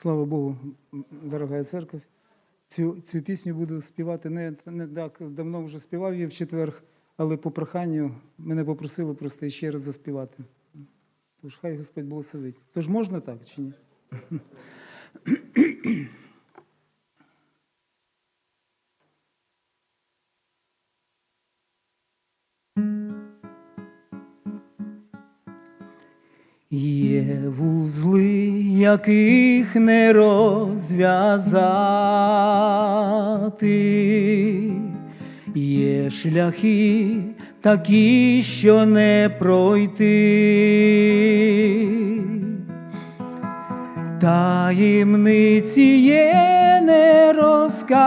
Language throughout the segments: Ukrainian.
Слава Богу, дорога церковь. Цю, цю пісню буду співати не, не так давно вже співав її в четвер, але по проханню мене попросили просто ще раз заспівати. Тож хай Господь благословить. Тож можна так чи ні? Є вузли, яких не розв'язати, є шляхи такі, що не пройти. Таємниці є не розказати,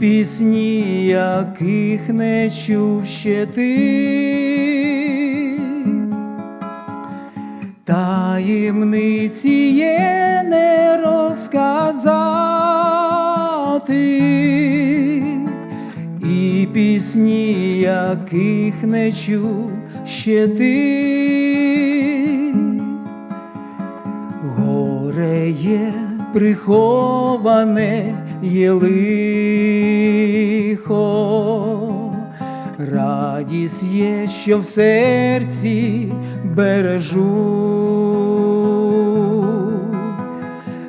пісні, яких не чув ще ти. Таємниці є не розказати, і пісні, яких не чув ще ти. Горе є приховане є лихо, радість є, що в серці бережу.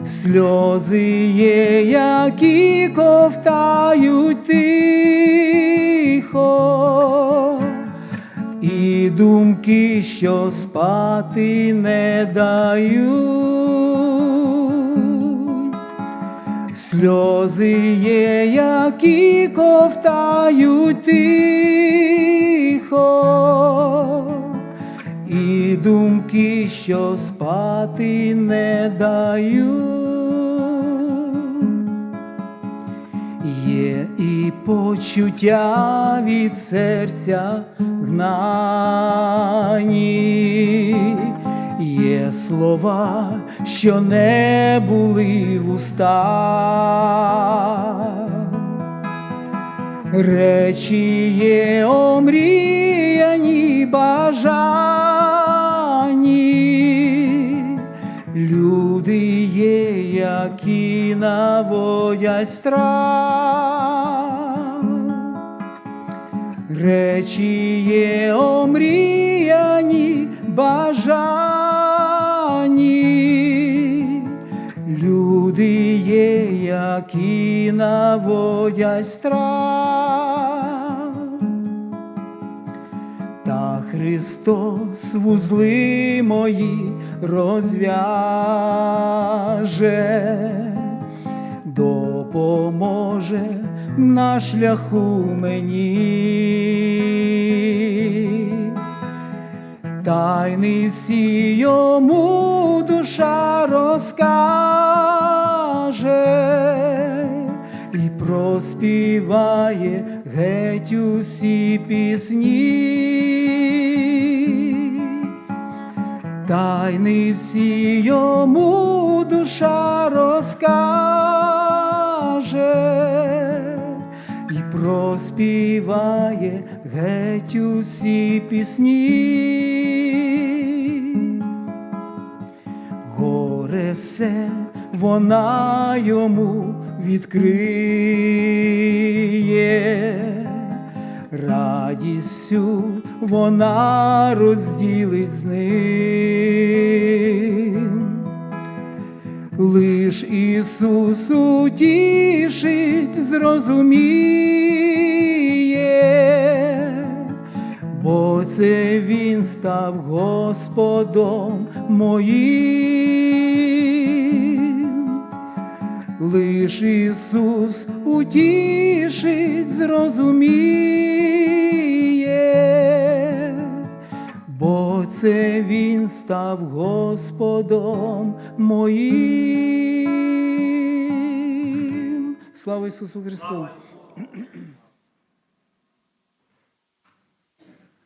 Сльози є, які ковтають тихо, і думки, що спати не дають. Сльози є, які ковтають тихо, і думки, що спати не дають. Є і почуття від серця гнані, слова, що не були в устах. Речі є омріяні бажані, люди є, які наводять страх. Речі є омріяні бажані, які наводять страх. Та Христос вузли мої розв'яже, допоможе на шляху мені. Тайни всі йому душа розкаже проспіває геть усі пісні. Тайни всі йому душа розкаже і проспіває геть усі пісні. Горе все вона йому відкриє, радість вона розділить з ним. Лиш Ісус утішить, зрозуміє, бо це Він став Господом моїм. Лиш Ісус утішить, зрозуміє, бо це Він став Господом моїм. Слава Ісусу Христу!